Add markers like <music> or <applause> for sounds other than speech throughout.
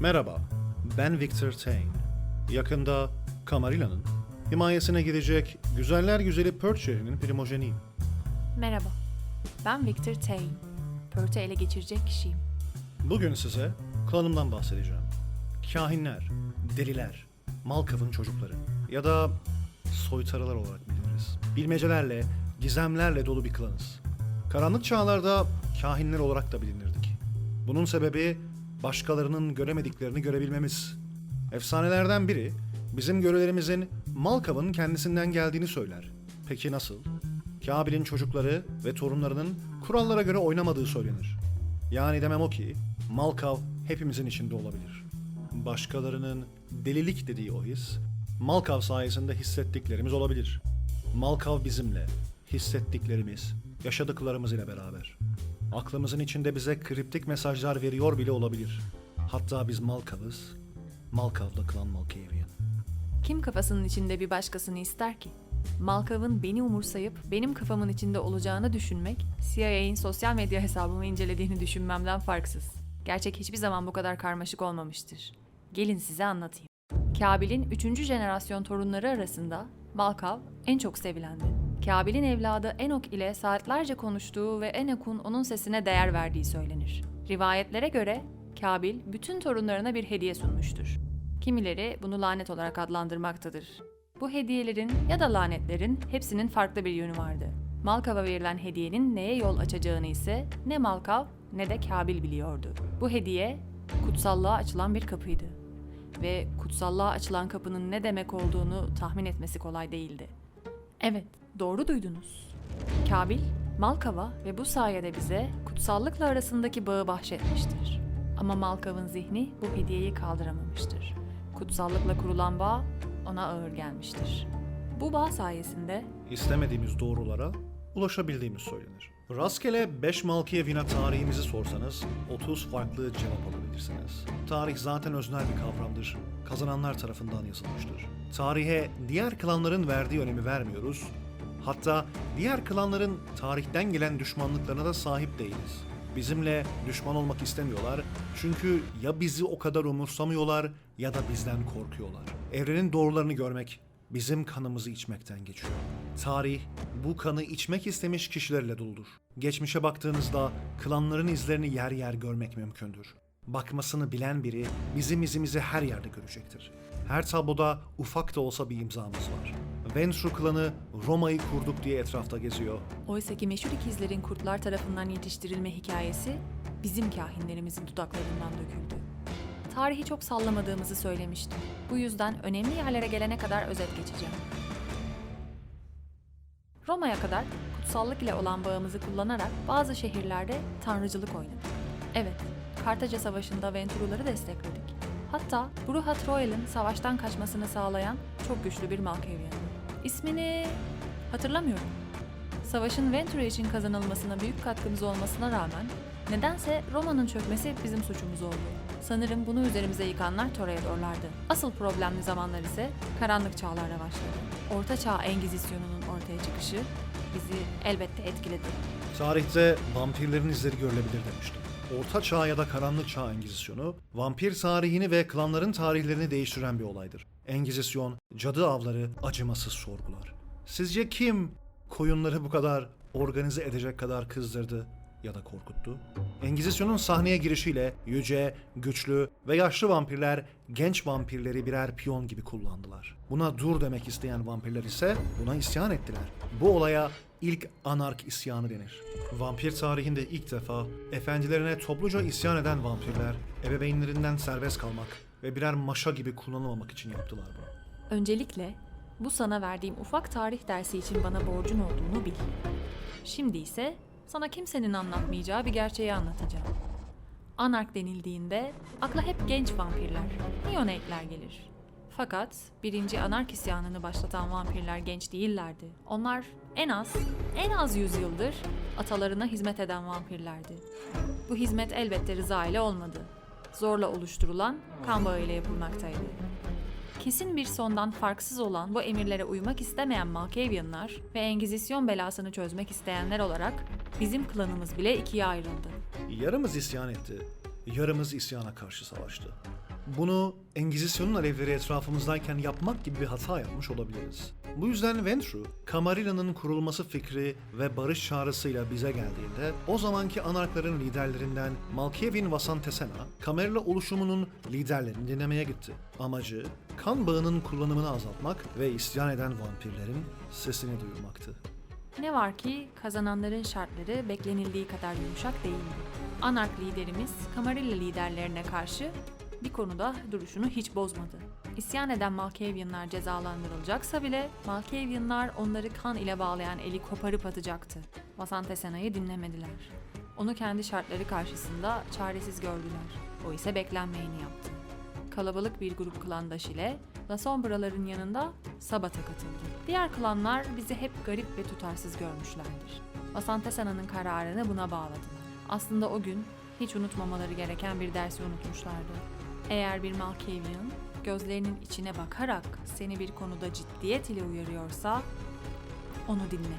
Merhaba, ben Victor Tain. Yakında Camarilla'nın himayesine girecek güzeller güzeli Perth şehrinin primojeniyim. Merhaba, ben Victor Tain. Perth'ü ele geçirecek kişiyim. Bugün size klanımdan bahsedeceğim. Kahinler, deliler, Malkav'ın çocukları ya da soytarılar olarak biliriz. Bilmecelerle, gizemlerle dolu bir klanız. Karanlık çağlarda kahinler olarak da bilinirdik. Bunun sebebi başkalarının göremediklerini görebilmemiz. Efsanelerden biri bizim görelerimizin Malkav'ın kendisinden geldiğini söyler. Peki nasıl? Kabil'in çocukları ve torunlarının kurallara göre oynamadığı söylenir. Yani demem o ki Malkav hepimizin içinde olabilir. Başkalarının delilik dediği o his, Malkav sayesinde hissettiklerimiz olabilir. Malkav bizimle, hissettiklerimiz, yaşadıklarımız ile beraber. Aklımızın içinde bize kriptik mesajlar veriyor bile olabilir. Hatta biz Malkav'ız, Malkav da Klan Malkavian. Kim kafasının içinde bir başkasını ister ki? Malkav'ın beni umursayıp benim kafamın içinde olacağını düşünmek, CIA'in sosyal medya hesabımı incelediğini düşünmemden farksız. Gerçek hiçbir zaman bu kadar karmaşık olmamıştır. Gelin size anlatayım. Kabil'in 3. jenerasyon torunları arasında Malkav en çok sevilendi. Kabil'in evladı Enok ile saatlerce konuştuğu ve Enok'un onun sesine değer verdiği söylenir. Rivayetlere göre Kabil bütün torunlarına bir hediye sunmuştur. Kimileri bunu lanet olarak adlandırmaktadır. Bu hediyelerin ya da lanetlerin hepsinin farklı bir yönü vardı. Malkav'a verilen hediyenin neye yol açacağını ise ne Malkav ne de Kabil biliyordu. Bu hediye kutsallığa açılan bir kapıydı. Ve kutsallığa açılan kapının ne demek olduğunu tahmin etmesi kolay değildi. Evet, doğru duydunuz. Kabil, Malkav'a ve bu sayede bize kutsallıkla arasındaki bağı bahşetmiştir. Ama Malkav'ın zihni bu hediyeyi kaldıramamıştır. Kutsallıkla kurulan bağ ona ağır gelmiştir. Bu bağ sayesinde istemediğimiz doğrulara ulaşabildiğimiz söylenir. Rastgele 5 Malkiyevina tarihimizi sorsanız 30 farklı cevap alabilirsiniz. Tarih zaten öznel bir kavramdır. Kazananlar tarafından yazılmıştır. Tarihe diğer klanların verdiği önemi vermiyoruz. Hatta diğer klanların tarihten gelen düşmanlıklarına da sahip değiliz. Bizimle düşman olmak istemiyorlar çünkü ya bizi o kadar umursamıyorlar ya da bizden korkuyorlar. Evrenin doğrularını görmek bizim kanımızı içmekten geçiyor. Tarih bu kanı içmek istemiş kişilerle doludur. Geçmişe baktığınızda klanların izlerini yer yer görmek mümkündür. Bakmasını bilen biri bizim izimizi her yerde görecektir. Her tabloda ufak da olsa bir imzamız var. Ventru klanı Roma'yı kurduk diye etrafta geziyor. oysa ki meşhur ikizlerin kurtlar tarafından yetiştirilme hikayesi bizim kahinlerimizin dudaklarından döküldü. Tarihi çok sallamadığımızı söylemiştim. Bu yüzden önemli yerlere gelene kadar özet geçeceğim. Roma'ya kadar kutsallık ile olan bağımızı kullanarak bazı şehirlerde tanrıcılık oynadık. Evet, Kartaca Savaşı'nda Ventruları destekledik. Hatta Bruhat Royal'ın savaştan kaçmasını sağlayan çok güçlü bir Malkavian. İsmini hatırlamıyorum. Savaşın Ventura için kazanılmasına büyük katkımız olmasına rağmen nedense Roma'nın çökmesi bizim suçumuz oldu. Sanırım bunu üzerimize yıkanlar Toreadorlardı. Asıl problemli zamanlar ise karanlık çağlarla başladı. Orta Çağ Engizisyonunun ortaya çıkışı bizi elbette etkiledi. Tarihte vampirlerin izleri görülebilir demiştim. Orta Çağ ya da Karanlık Çağ Engizisyonu, vampir tarihini ve klanların tarihlerini değiştiren bir olaydır. Engizisyon, cadı avları acımasız sorgular. Sizce kim koyunları bu kadar organize edecek kadar kızdırdı ya da korkuttu? Engizisyonun sahneye girişiyle yüce, güçlü ve yaşlı vampirler genç vampirleri birer piyon gibi kullandılar. Buna dur demek isteyen vampirler ise buna isyan ettiler. Bu olaya ilk anark isyanı denir. Vampir tarihinde ilk defa efendilerine topluca isyan eden vampirler ebeveynlerinden serbest kalmak ve birer maşa gibi kullanılmamak için yaptılar bunu. Öncelikle bu sana verdiğim ufak tarih dersi için bana borcun olduğunu bil. Şimdi ise sana kimsenin anlatmayacağı bir gerçeği anlatacağım. Anark denildiğinde akla hep genç vampirler, Neonate'ler gelir. Fakat birinci anark isyanını başlatan vampirler genç değillerdi. Onlar en az, en az 100 yıldır atalarına hizmet eden vampirlerdi. Bu hizmet elbette rıza ile olmadı. Zorla oluşturulan kan bağı ile yapılmaktaydı. Kesin bir sondan farksız olan bu emirlere uymak istemeyen Malkavianlar ve Engizisyon belasını çözmek isteyenler olarak bizim klanımız bile ikiye ayrıldı. Yarımız isyan etti, yarımız isyana karşı savaştı. Bunu Engizisyon'un alevleri etrafımızdayken yapmak gibi bir hata yapmış olabiliriz. Bu yüzden Ventru, Camarilla'nın kurulması fikri ve barış çağrısıyla bize geldiğinde o zamanki anarkların liderlerinden Malkevin Vasantesena, Camarilla oluşumunun liderlerini dinlemeye gitti. Amacı, kan bağının kullanımını azaltmak ve isyan eden vampirlerin sesini duyurmaktı. Ne var ki kazananların şartları beklenildiği kadar yumuşak değildi. Anark liderimiz Camarilla liderlerine karşı bir konuda duruşunu hiç bozmadı. İsyan eden Malkavianlar cezalandırılacaksa bile Malkavianlar onları kan ile bağlayan eli koparıp atacaktı. Vasantesena'yı dinlemediler. Onu kendi şartları karşısında çaresiz gördüler. O ise beklenmeyeni yaptı. Kalabalık bir grup klandaş ile La Sombra'ların yanında Sabat'a katıldı. Diğer klanlar bizi hep garip ve tutarsız görmüşlerdir. Vasantesana'nın kararını buna bağladılar. Aslında o gün hiç unutmamaları gereken bir dersi unutmuşlardı. Eğer bir Malkavian gözlerinin içine bakarak seni bir konuda ciddiyet ile uyarıyorsa onu dinle.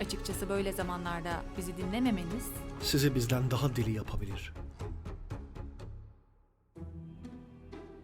Açıkçası böyle zamanlarda bizi dinlememeniz Sizi bizden daha deli yapabilir.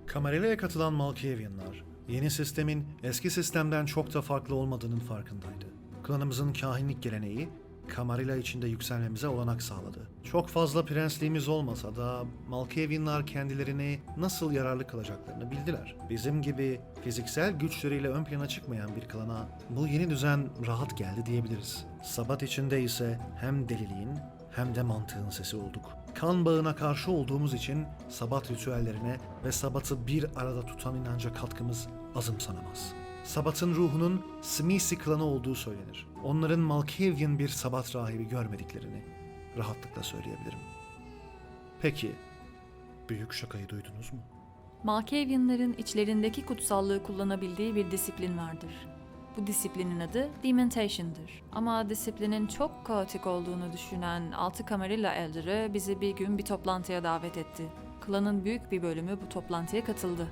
Kamerela'ya katılan Malkavianlar, yeni sistemin eski sistemden çok da farklı olmadığının farkındaydı. Klanımızın kahinlik geleneği, Camarilla içinde yükselmemize olanak sağladı. Çok fazla prensliğimiz olmasa da Malkavianlar kendilerini nasıl yararlı kılacaklarını bildiler. Bizim gibi fiziksel güçleriyle ön plana çıkmayan bir klana bu yeni düzen rahat geldi diyebiliriz. Sabat içinde ise hem deliliğin hem de mantığın sesi olduk. Kan bağına karşı olduğumuz için sabat ritüellerine ve sabatı bir arada tutan inanca katkımız azımsanamaz. Sabat'ın ruhunun Smisi klanı olduğu söylenir. Onların Malkavian bir sabat rahibi görmediklerini rahatlıkla söyleyebilirim. Peki, büyük şakayı duydunuz mu? Malkavianların içlerindeki kutsallığı kullanabildiği bir disiplin vardır. Bu disiplinin adı Dementation'dır. Ama disiplinin çok kaotik olduğunu düşünen altı Camarilla Elder'ı bizi bir gün bir toplantıya davet etti. Klanın büyük bir bölümü bu toplantıya katıldı.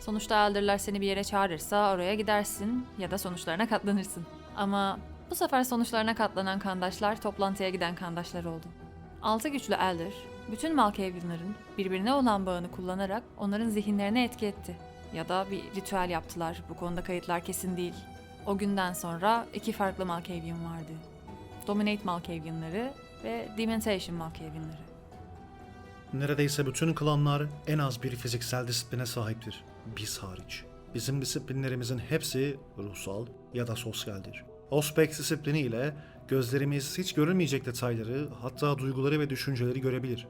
Sonuçta Elder'lar seni bir yere çağırırsa oraya gidersin ya da sonuçlarına katlanırsın. Ama bu sefer sonuçlarına katlanan kandaşlar toplantıya giden kandaşlar oldu. Altı güçlü Elder, bütün Malkavianların birbirine olan bağını kullanarak onların zihinlerine etki etti. Ya da bir ritüel yaptılar, bu konuda kayıtlar kesin değil. O günden sonra iki farklı Malkavian vardı. Dominate Malkavianları ve Dementation Malkavianları. Neredeyse bütün klanlar en az bir fiziksel disipline sahiptir. Biz hariç. Bizim disiplinlerimizin hepsi ruhsal ya da sosyaldir. Ospek disiplini ile gözlerimiz hiç görülmeyecek detayları, hatta duyguları ve düşünceleri görebilir.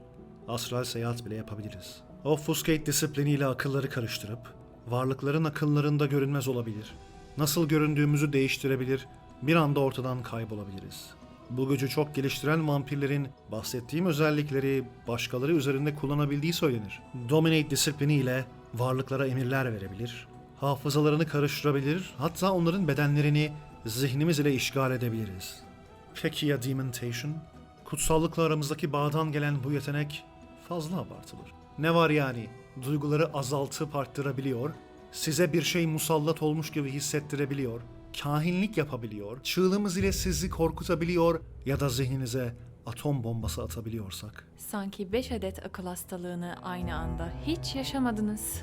Astral seyahat bile yapabiliriz. Offuscate disiplini ile akılları karıştırıp, varlıkların akıllarında görünmez olabilir. Nasıl göründüğümüzü değiştirebilir, bir anda ortadan kaybolabiliriz. Bu gücü çok geliştiren vampirlerin bahsettiğim özellikleri başkaları üzerinde kullanabildiği söylenir. Dominate disiplini ile varlıklara emirler verebilir, hafızalarını karıştırabilir, hatta onların bedenlerini zihnimiz ile işgal edebiliriz. Peki ya Dementation? Kutsallıkla aramızdaki bağdan gelen bu yetenek fazla abartılır. Ne var yani? Duyguları azaltıp arttırabiliyor, size bir şey musallat olmuş gibi hissettirebiliyor, kahinlik yapabiliyor, çığlığımız ile sizi korkutabiliyor ya da zihninize atom bombası atabiliyorsak. Sanki 5 adet akıl hastalığını aynı anda hiç yaşamadınız.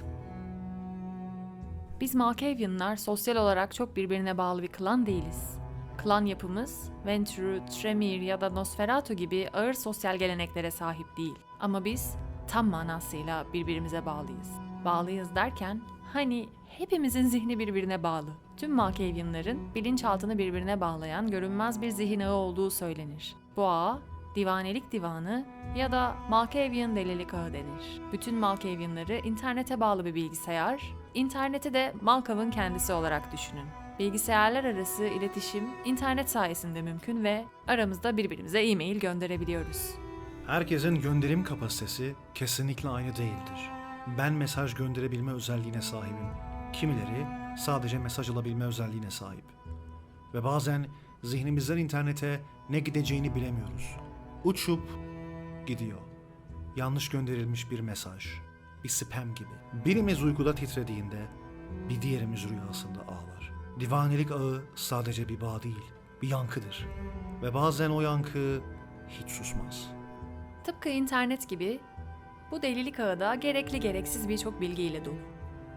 Biz Malkavianlar sosyal olarak çok birbirine bağlı bir klan değiliz. Klan yapımız, Ventru, Tremir ya da Nosferatu gibi ağır sosyal geleneklere sahip değil. Ama biz tam manasıyla birbirimize bağlıyız. Bağlıyız derken hani hepimizin zihni birbirine bağlı. Tüm Malkavianların bilinçaltını birbirine bağlayan görünmez bir zihin ağı olduğu söylenir. Bu ağa Divanelik Divanı ya da Malkavian Delilik Ağı denir. Bütün Malkavianları internete bağlı bir bilgisayar, interneti de Malkav'ın kendisi olarak düşünün. Bilgisayarlar arası iletişim internet sayesinde mümkün ve aramızda birbirimize e-mail gönderebiliyoruz. Herkesin gönderim kapasitesi kesinlikle aynı değildir. Ben mesaj gönderebilme özelliğine sahibim. Kimileri sadece mesaj alabilme özelliğine sahip. Ve bazen zihnimizden internete ne gideceğini bilemiyoruz. Uçup gidiyor. Yanlış gönderilmiş bir mesaj. Bir spam gibi. Birimiz uykuda titrediğinde bir diğerimiz rüyasında ağlar. Divanelik ağı sadece bir bağ değil, bir yankıdır. Ve bazen o yankı hiç susmaz. Tıpkı internet gibi Bu delilik ağı da gerekli gereksiz birçok bilgiyle dolu.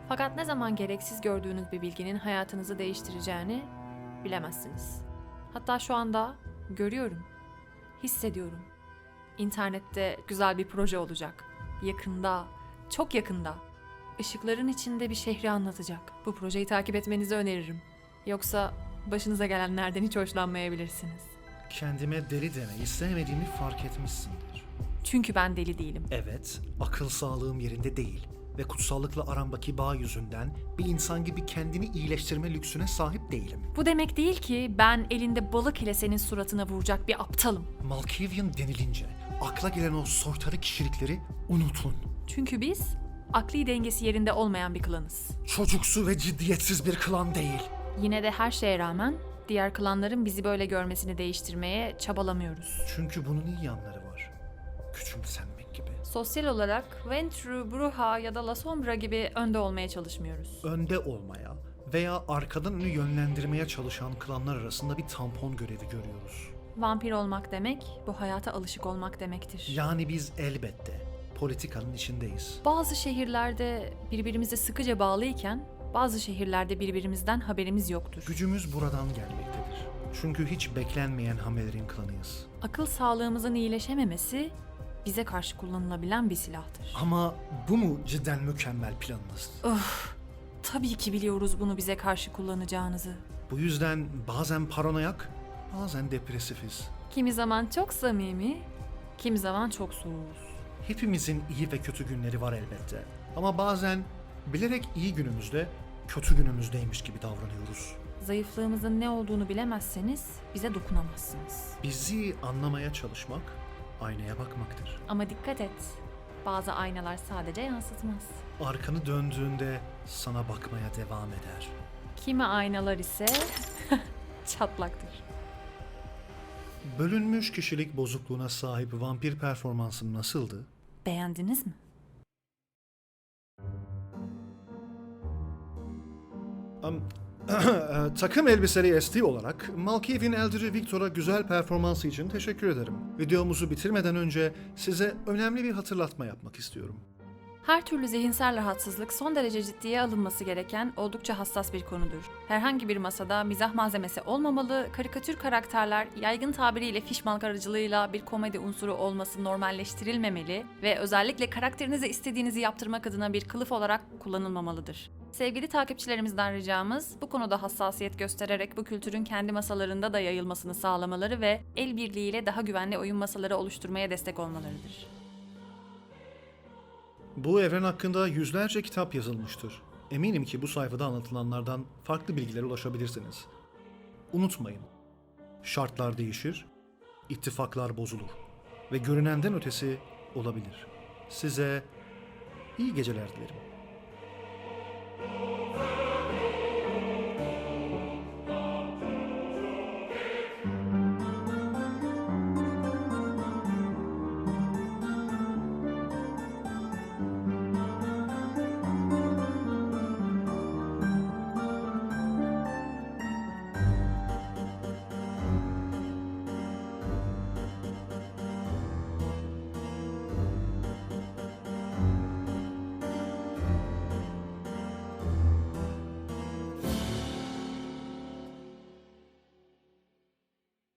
Fakat ne zaman gereksiz gördüğünüz bir bilginin hayatınızı değiştireceğini bilemezsiniz. Hatta şu anda görüyorum, hissediyorum. İnternette güzel bir proje olacak. Yakında, çok yakında. Işıkların içinde bir şehri anlatacak. Bu projeyi takip etmenizi öneririm. Yoksa başınıza gelenlerden hiç hoşlanmayabilirsiniz. Kendime deli demeyi sevmediğimi fark etmişsindir. Çünkü ben deli değilim. Evet, akıl sağlığım yerinde değil ve kutsallıkla aramdaki bağ yüzünden bir insan gibi kendini iyileştirme lüksüne sahip değilim. Bu demek değil ki ben elinde balık ile senin suratına vuracak bir aptalım. Malkavian denilince akla gelen o soytarı kişilikleri unutun. Çünkü biz akli dengesi yerinde olmayan bir klanız. Çocuksu ve ciddiyetsiz bir klan değil. Yine de her şeye rağmen diğer klanların bizi böyle görmesini değiştirmeye çabalamıyoruz. Çünkü bunun iyi yanları var. Küçümsenmek gibi. Sosyal olarak Ventru, Bruja ya da La Sombra gibi önde olmaya çalışmıyoruz. Önde olmaya veya arkadan önü yönlendirmeye çalışan klanlar arasında bir tampon görevi görüyoruz. Vampir olmak demek, bu hayata alışık olmak demektir. Yani biz elbette politikanın içindeyiz. Bazı şehirlerde birbirimize sıkıca bağlıyken bazı şehirlerde birbirimizden haberimiz yoktur. Gücümüz buradan gelmektedir. Çünkü hiç beklenmeyen hamlelerin klanıyız. Akıl sağlığımızın iyileşememesi bize karşı kullanılabilen bir silahtır. Ama bu mu cidden mükemmel planınız? Tabii ki biliyoruz bunu bize karşı kullanacağınızı. Bu yüzden bazen paranoyak, bazen depresifiz. Kimi zaman çok samimi, kimi zaman çok soğuğuz. Hepimizin iyi ve kötü günleri var elbette. Ama bazen bilerek iyi günümüzde, kötü günümüzdeymiş gibi davranıyoruz. Zayıflığımızın ne olduğunu bilemezseniz bize dokunamazsınız. Bizi anlamaya çalışmak, aynaya bakmaktır. Ama dikkat et, bazı aynalar sadece yansıtmaz. Arkanı döndüğünde sana bakmaya devam eder. Kimi aynalar ise <laughs> çatlaktır. Bölünmüş kişilik bozukluğuna sahip vampir performansım nasıldı? Beğendiniz mi? Am- <clears throat> Takım elbiseli ST olarak Malkavian Eldridge Victor'a güzel performansı için teşekkür ederim. Videomuzu bitirmeden önce size önemli bir hatırlatma yapmak istiyorum. Her türlü zihinsel rahatsızlık son derece ciddiye alınması gereken oldukça hassas bir konudur. Herhangi bir masada mizah malzemesi olmamalı, karikatür karakterler yaygın tabiriyle fişmalk aracılığıyla bir komedi unsuru olması normalleştirilmemeli ve özellikle karakterinize istediğinizi yaptırmak adına bir kılıf olarak kullanılmamalıdır. Sevgili takipçilerimizden ricamız bu konuda hassasiyet göstererek bu kültürün kendi masalarında da yayılmasını sağlamaları ve el birliğiyle daha güvenli oyun masaları oluşturmaya destek olmalarıdır. Bu evren hakkında yüzlerce kitap yazılmıştır. Eminim ki bu sayfada anlatılanlardan farklı bilgilere ulaşabilirsiniz. Unutmayın, şartlar değişir, ittifaklar bozulur ve görünenden ötesi olabilir. Size iyi geceler dilerim.